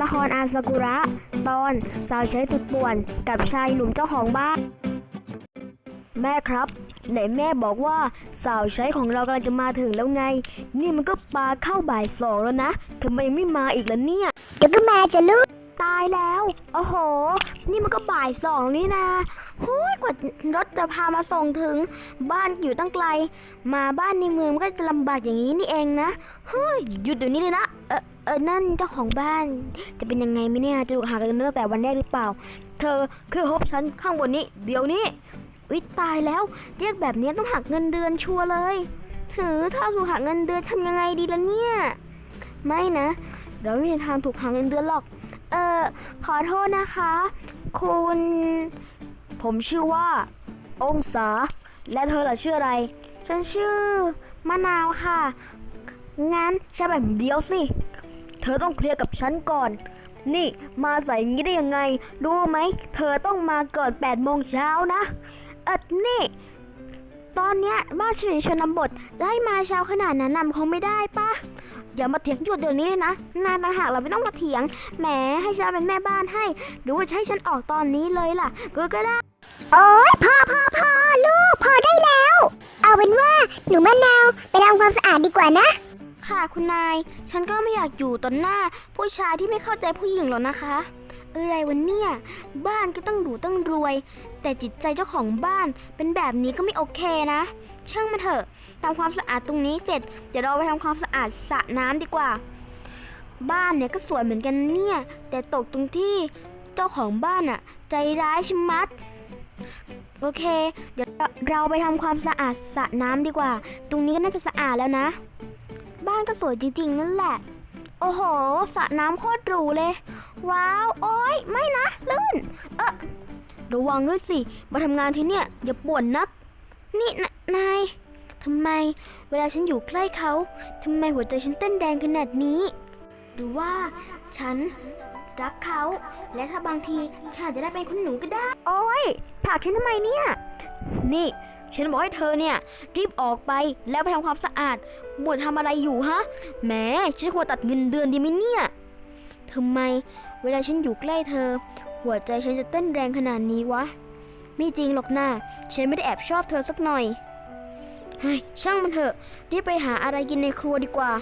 ละครอาซากุระ ตอนสาวใช้สุดป่วนกับชายหนุ่มเจ้าของบ้าน แม่ครับ ไหนแม่บอกว่าสาวใช้ของเรากำลังจะมาถึงแล้วไง นี่มันก็ปาเข้าบ่ายสองแล้วนะทำไมไม่มาอีกล่ะเนี่ยเดี๋ยวก็มาจะลูกตายแล้ว โอ้โห นี่มันก็บ่ายสองนี่นะโอ้ยกว่ารถจะพามาส่งถึงบ้านอยู่ตั้งไกล มาบ้านในเมืองมันก็จะลำบากอย่างนี้นี่เองนะเฮ้ยหยุดเดี๋ยวนี้เลยนะเออเออนั่นเจ้าของบ้าน จะเป็นยังไงไหมเนี่ยจะถูกหากันตั้งแต่วันแรกหรือเปล่า เธอคือพบฉันข้างบนนี้ เดี๋ยวนี้วิตายแล้ว เรียกแบบนี้ต้องหักเงินเดือนชัวร์เลยเฮ้อถ้าถูกหักเงินเดือนทำยังไงดีล่ะเนี่ย ไม่นะ เราไม่มีทางถูกหักเงินเดือนหรอก เออขอโทษนะคะ คุณ ผมชื่อว่า องศา และเธอล่ะชื่ออะไร ฉันชื่อมะนาวค่ะ งั้นใช่แบบเดียวสิ เธอต้องเคลียร์กับฉันก่อน นี่มาใส่งี้ได้ยังไง รู้ไหม เธอต้องมาก่อน8โมงเช้านะเออนี่ ตอนเนี้ยบ้านฉันอยู่ในชนบทจะให้มาเช้าขนาดนั้นนำคงไม่ได้ปะ อย่ามาเถียงหยุดเดี๋ยวนี้เลยนะนายต่างหากเราไม่ต้องมาเถียง แหมให้ฉันเป็นแม่บ้านให้ หรือว่าจะให้ฉันออกตอนนี้เลยล่ะ ก็ก็ได้ โอ๊ยพอพอพอลูกพอได้แล้ว เอาเป็นว่าหนูมะนาวไปทำความสะอาดดีกว่านะ ค่ะคุณนาย ฉันก็ไม่อยากอยู่ต่อหน้า ผู้ชายที่ไม่เข้าใจผู้หญิงหรอกนะคะ อะไรวันเนี่ยบ้านก็ต้องหรูต้องรวย แต่จิตใจเจ้าของบ้านเป็นแบบนี้ก็ไม่โอเคนะ ช่างมันเถอะทำความสะอาดตรงนี้เสร็จ เดี๋ยวเราไปทำความสะอาดสระน้ำดีกว่า บ้านเนี่ยก็สวยเหมือนกันเนี่ย แต่ตกตรงที่เจ้าของบ้านอะใจร้ายชะมัด โอเค เดี๋ยวเราไปทำความสะอาดสระน้ำดีกว่า ตรงนี้ก็น่าจะสะอาดแล้วนะ บ้านก็สวยจริงๆนั่นแหละ โอ้โหสระน้ำโคตรหรูเลย ว้าว โอ๊ยไม่นะลื่น เออ ระวังด้วยสิ มาทำงานที่เนี่ยอย่าป่วนนัก นี่นนายทำไม เวลาฉันอยู่ใกล้เขาทำไมหัวใจฉันเต้นแรงขนาดนี้ หรือว่าฉันรักเขา และถ้าบางทีฉันอาจจะได้เป็นคุณหนูก็ได้ โอ๊ยผลักฉันทำไมเนี่ย นี่ ฉันบอกให้เธอเนี่ย รีบออกไปแล้วไปทำความสะอาดหมดทำอะไรอยู่ฮะแหมฉันควรตัดเงินเดือนดีไหมเนี่ยทำไม เวลาฉันอยู่ใกล้เธอ หัวใจฉันจะเต้นแรงขนาดนี้วะ ไม่จริงหรอกนะฉันไม่ได้แอบชอบเธอสักหน่อยเฮ้ยช่างมันเถอะ รีบไปหาอะไรกินในครัวดีกว่า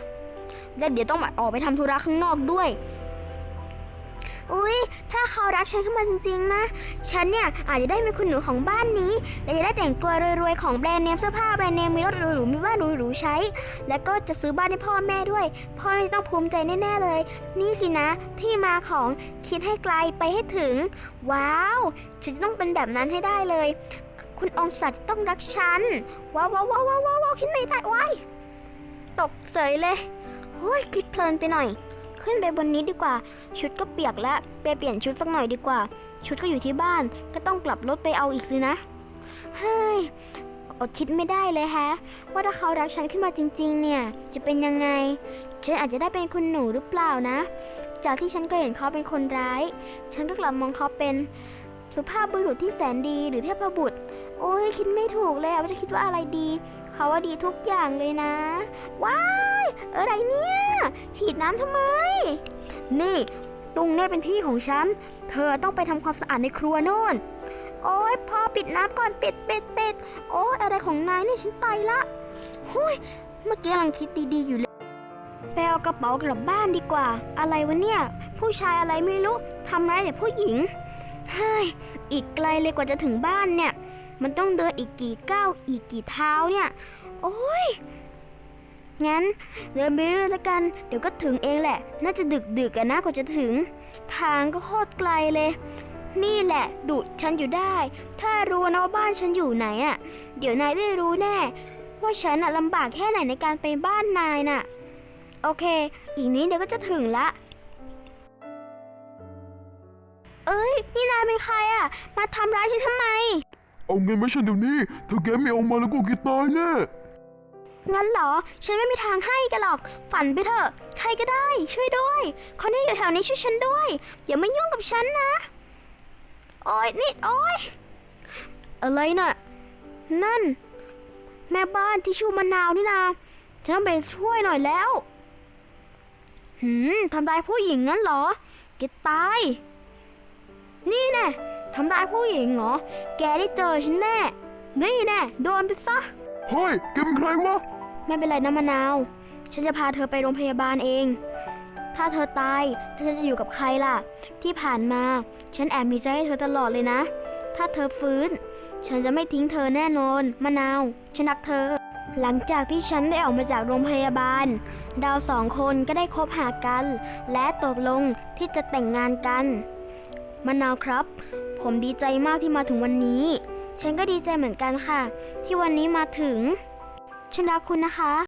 และเดี๋ยวต้องออกไปทำธุระข้างนอกด้วย อุ๊ย ถ้าเขารักฉันขึ้นมาจริงๆนะ ฉันเนี่ยอาจจะได้เป็นคุณหนูของบ้านนี้ และจะได้แต่งตัวรวยๆของแบรนด์เนมเสื้อผ้าแบรนด์เนมมีรถหรูๆมีบ้านหรูๆใช้ แล้วก็จะซื้อบ้านให้พ่อแม่ด้วย พ่อแม่ต้องภูมิใจแน่ๆเลย นี่สินะ ที่มาของคิดให้ไกลไปให้ถึง ว้าว ฉันจะต้องเป็นแบบนั้นให้ได้เลย คุณองศาจะต้องรักฉัน ว้าวว้าวว้าวว้าวว้าวคิดไม่ได้ว้ายตกเฉยเลยโอ้ยคิดเพลินไปหน่อย ขึ้นไปบนนี้ดีกว่า ชุดก็เปียกแล้วไปเปลี่ยนชุดสักหน่อยดีกว่า ชุดก็อยู่ที่บ้าน ก็ต้องกลับรถไปเอาอีกสินะ เฮ้ย อดคิดไม่ได้เลยฮะ ว่าถ้าเขารักฉันขึ้นมาจริง ๆ เนี่ย จะเป็นยังไง ฉันอาจจะได้เป็นคุณหนูหรือเปล่านะ จากที่ฉันเคยเห็นเขาเป็นคนร้าย ฉันก็กลับมองเขาเป็นสุภาพบุรุษที่แสนดีหรือเทพบุตร โอ้ยคิดไม่ถูกเลยว่าจะคิดว่าอะไรดี เขาว่าดีทุกอย่างเลยนะ ว้ายอะไรเนี่ย ฉีดน้ำทำไม นี่ตรงนี้เป็นที่ของฉัน เธอต้องไปทำความสะอาดในครัวโน่น โอ๊ยพอปิดน้ำก่อนปิดปิดปิดโอ๊ยอะไรของนายนี่ฉันไปละหุยเมื่อกี้กำลังคิดดีๆอยู่เลยไปเอากระเป๋ากลับบ้านดีกว่า อะไรวะเนี่ย ผู้ชายอะไรไม่รู้ทำร้ายแต่ผู้หญิง เฮ้ย อีกไกลเลยกว่าจะถึงบ้านเนี่ย มันต้องเดินอีกกี่ก้าวอีกกี่เท้าเนี่ย โอ๊ยงั้นเดินไปเรื่อยแล้วกัน เดี๋ยวก็ถึงเองแหละ น่าจะดึกดึกกันนะกว่าจะถึง ทางก็โคตรไกลเลย นี่แหละดุฉันอยู่ได้ ถ้ารู้นะว่าบ้านฉันอยู่ไหนอะ่ะ เดี๋ยวนายได้รู้แน่ ว่าฉันอะลำบากแค่ไหนในการไปบ้านนายน่ะ โอเค อีกนี้เดี๋ยวก็จะถึงละเอ้ย นี่นายเป็นใครอะ่ะ มาทำร้ายฉันทำไม เอาเงินมาฉันเดี๋ยวนี้ ถ้าแกไม่เอามาแล้วก็กินตายแน่ งั้นเหรอ ฉันไม่มีทางให้กันหรอก ฝันไปเถอะ ใครก็ได้ ช่วยด้วย คนที่อยู่แถวนี้ช่วยฉันด้วย อย่ามายุ่งกับฉันนะ โอ๊ยนี่โอ๊ย อะไรน่ะ นั่น แม่บ้านที่ชูมะนาวนี่นาฉันต้องไปช่วยหน่อยแล้ว หืมทำร้ายผู้หญิงงั้นเหรอแกตาย นี่แน่ ทำร้ายผู้หญิงเหรอ แกได้เจอฉันแน่ นี่แน่ โดนไปซะ เฮ้ยแกเป็นใครวะ ไม่เป็นไรนะมะนาว ฉันจะพาเธอไปโรงพยาบาลเอง ถ้าเธอตายแล้วฉันจะอยู่กับใครล่ะ ที่ผ่านมา ฉันแอบมีใจให้เธอตลอดเลยนะ ถ้าเธอฟื้น ฉันจะไม่ทิ้งเธอแน่นอน มะนาว ฉันรักเธอ หลังจากที่ฉันได้ออกมาจากโรงพยาบาล ดาวสองคนก็ได้คบหากัน และตกลงที่จะแต่งงานกัน มะนาวครับ ผมดีใจมากที่มาถึงวันนี้ ฉันก็ดีใจเหมือนกันค่ะ ที่วันนี้มาถึง ฉันรักคุณนะคะ